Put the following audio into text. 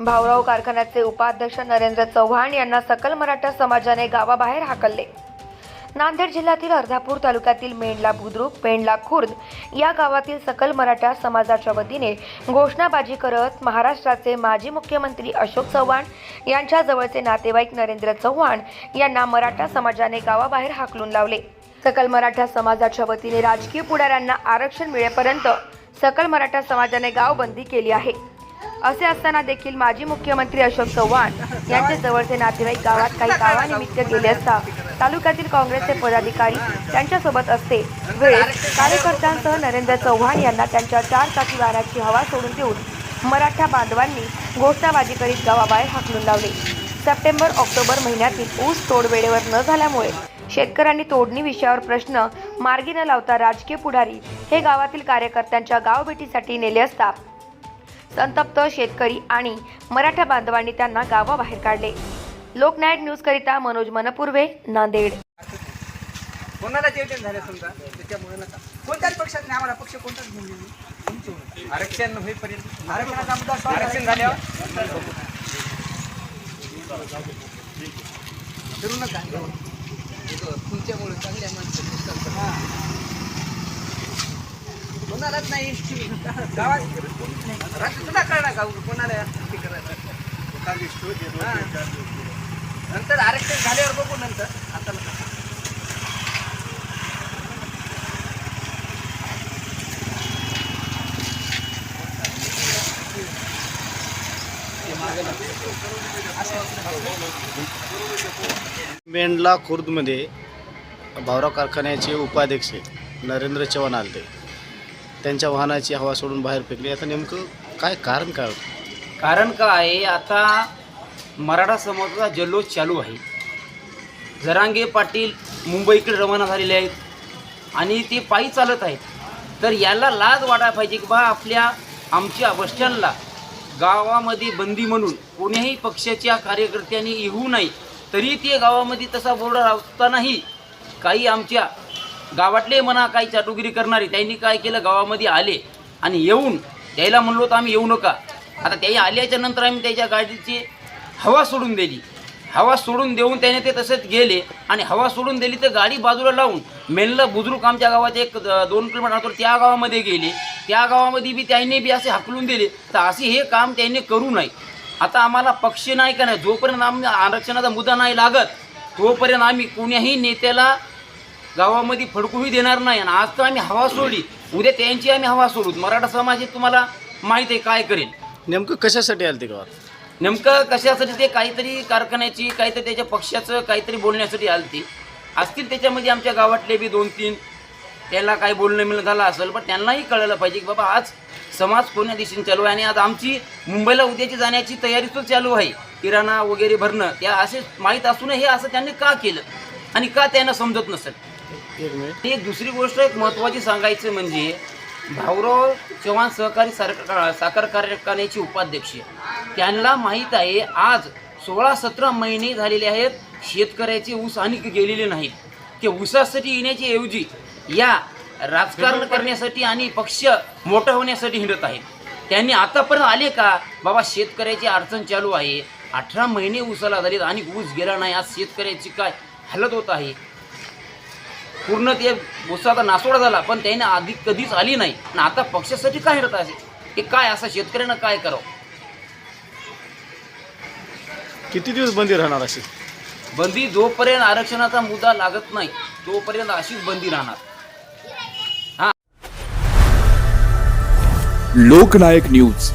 भाऊराव कारखान्याचे उपाध्यक्ष नरेंद्र चव्हाण यांना सकल मराठा समाजाने गावाबाहेर हाकलले. नांदेड जिल्ह्यातील अर्धापूर तालुक्यातील मेंढला बुद्रुक पेंडला खुर्द या गावातील सकल मराठा समाजाच्या वतीने घोषणाबाजी करत महाराष्ट्राचे माजी मुख्यमंत्री अशोक चव्हाण यांच्या जवळचे नातेवाईक नरेंद्र चव्हाण यांना मराठा समाजाने गावाबाहेर हाकलून लावले. सकल मराठा समाजाच्या वतीने राजकीय पुढाऱ्यांना आरक्षण मिळेपर्यंत सकल मराठा समाजाने गावबंदी केली आहे. असे असताना देखील माजी मुख्यमंत्री अशोक चव्हाण यांचे जवळचे नातेवाईक गावात काही कामानिमित्त गेले असता तालुक्यातील काँग्रेसचे पदाधिकारी त्यांच्यासोबत असते. वेळेत कार्यकर्त्यांसह नरेंद्र चव्हाण यांना त्यांच्या चार चाकी वाहनाची हवा सोडून देऊन मराठा बांधवांनी घोषणाबाजी करीत गावाबाहेर हाकलून लावले. सप्टेंबर ऑक्टोबर महिन्यातील ऊस तोड वेळेवर न झाल्यामुळे शेतकऱ्यांनी तोडणी विषयावर प्रश्न मार्गी न लावता राजकीय पुढारी हे गावातील कार्यकर्त्यांच्या गावभेटीसाठी नेले असता संतप्त शेतकरी आणि मराठा बांधवांनी त्यांना गावाबाहेर काढले. लोकनायक न्यूज करिता मनोज मनपूर्वे नांदेड. कोणाला जेवण झाले समजा त्याच्यामुळे नका. कोणत्याच पक्षात नाही आम्हाला पक्ष कोणताच घेऊन देऊ तुमची होणार. आरक्षण होईपर्यंत आरक्षणाचा मुद्दा आरक्षण झाल्यावर? फिरू नका. तुमच्यामुळे चांगल्या माणसं कोणालाच नाही. गावात का कोणाला हे. करायचं. नंतर आरक्षण झाल्यावर बघू नंतर. आता नका. मेंढला खुर्दमध्ये भावराव कारखान्याचे उपाध्यक्ष नरेंद्र चव्हाण आले. त्यांच्या वाहनाची हवा सोडून बाहेर फेकली. आता नेमकं काय कारण काय? होतं कारण काय आहे आता मराठा समाजाचा जल्लोष चालू आहे. जरांगे पाटील मुंबईकडे रवाना झालेले आहेत आणि ते पायी चालत आहेत. तर याला लाज वाटायला पाहिजे की बा आपल्या आमच्या बसस्टँडला गावामध्ये बंदी म्हणून कोण्याही पक्षाच्या कार्यकर्त्यांनी येऊ नाही तरी ते गावामध्ये तसा बोर्ड असतानाही काही आमच्या गावातले म्हणा काही चाटुगिरी करणारे त्यांनी काय केलं? गावामध्ये आले आणि येऊन त्याला म्हणलो तर आम्ही येऊ नका. आता त्याही आल्याच्यानंतर आम्ही त्याच्या गाडीची हवा सोडून दिली. हवा सोडून देऊन त्याने ते तसेच गेले आणि हवा सोडून दिली तर गाडी बाजूला लावून मेनला बुजुर्ग आमच्या गावात एक दोन किलोमीटर अंतर त्या गावामध्ये गेले. त्या गावामध्ये बी त्याने बी असे हाकलून दिले. तर असे हे काम त्याने करू नये. आता आम्हाला पक्ष नाही का नाही? जोपर्यंत आम्ही आरक्षणाचा मुद्दा नाही लागत तोपर्यंत आम्ही कोण्याही नेत्याला गावामध्ये फडकूही देणार नाही आणि आज तर आम्ही हवा सोडली. उद्या त्यांची आम्ही हवा सोडू मराठा समाज हे तुम्हाला माहीत आहे काय करेल? नेमकं कशासाठी आले ते गावात? नेमकं कशासाठी ते काहीतरी कारखान्याची काहीतरी त्याच्या पक्षाचं काहीतरी बोलण्यासाठी आलते. असतील त्याच्यामध्ये आमच्या गावातले बी दोन तीन. त्यांना काही बोलणं मिळणं झालं असेल पण त्यांनाही कळलं पाहिजे की बाबा आज समाज कोण्या दिशेने चालू आहे आणि आज आमची मुंबईला उद्याची जाण्याची तयारी सुद्धा चालू आहे. किराणा वगैरे भरणं त्या असे माहीत असूनही हे असं त्यांनी का केलं? आणि का त्यांना समजत नसेल? एक मिनिट ते एक दुसरी गोष्ट एक महत्त्वाची सांगायचं म्हणजे भाऊराव चव्हाण सहकारी साखर कारखान्याचे उपाध्यक्ष त्यांना माहीत आहे आज सोळा सतरा महिने झालेले आहेत शेतकऱ्याचे ऊस आणि गेलेले नाहीत. ते ऊसासाठी येण्याच्या ऐवजी या राजकारण करण्यासाठी आणि पक्ष मोठं होण्यासाठी हिंडत आहेत. त्यांनी आतापर्यंत आले का? बाबा शेतकऱ्याची अडचण चालू आहे. अठरा महिने ऊसाला झालेत आणि ऊस गेला नाही. आज शेतकऱ्याची काय हालत होत आहे? पूर्ण ते उसाचा नासोडा झाला पण त्याने आधी कधीच आली नाही. आणि आता पक्षासाठी काय हरत असे हे काय असं शेतकऱ्यांना काय करावं? किती दिवस बंदी राहणार अशी? बंदी जोपर्यंत आरक्षणाचा मुद्दा लागत नाही तोपर्यंत अशीच बंदी राहणार. लोकनायक न्यूज.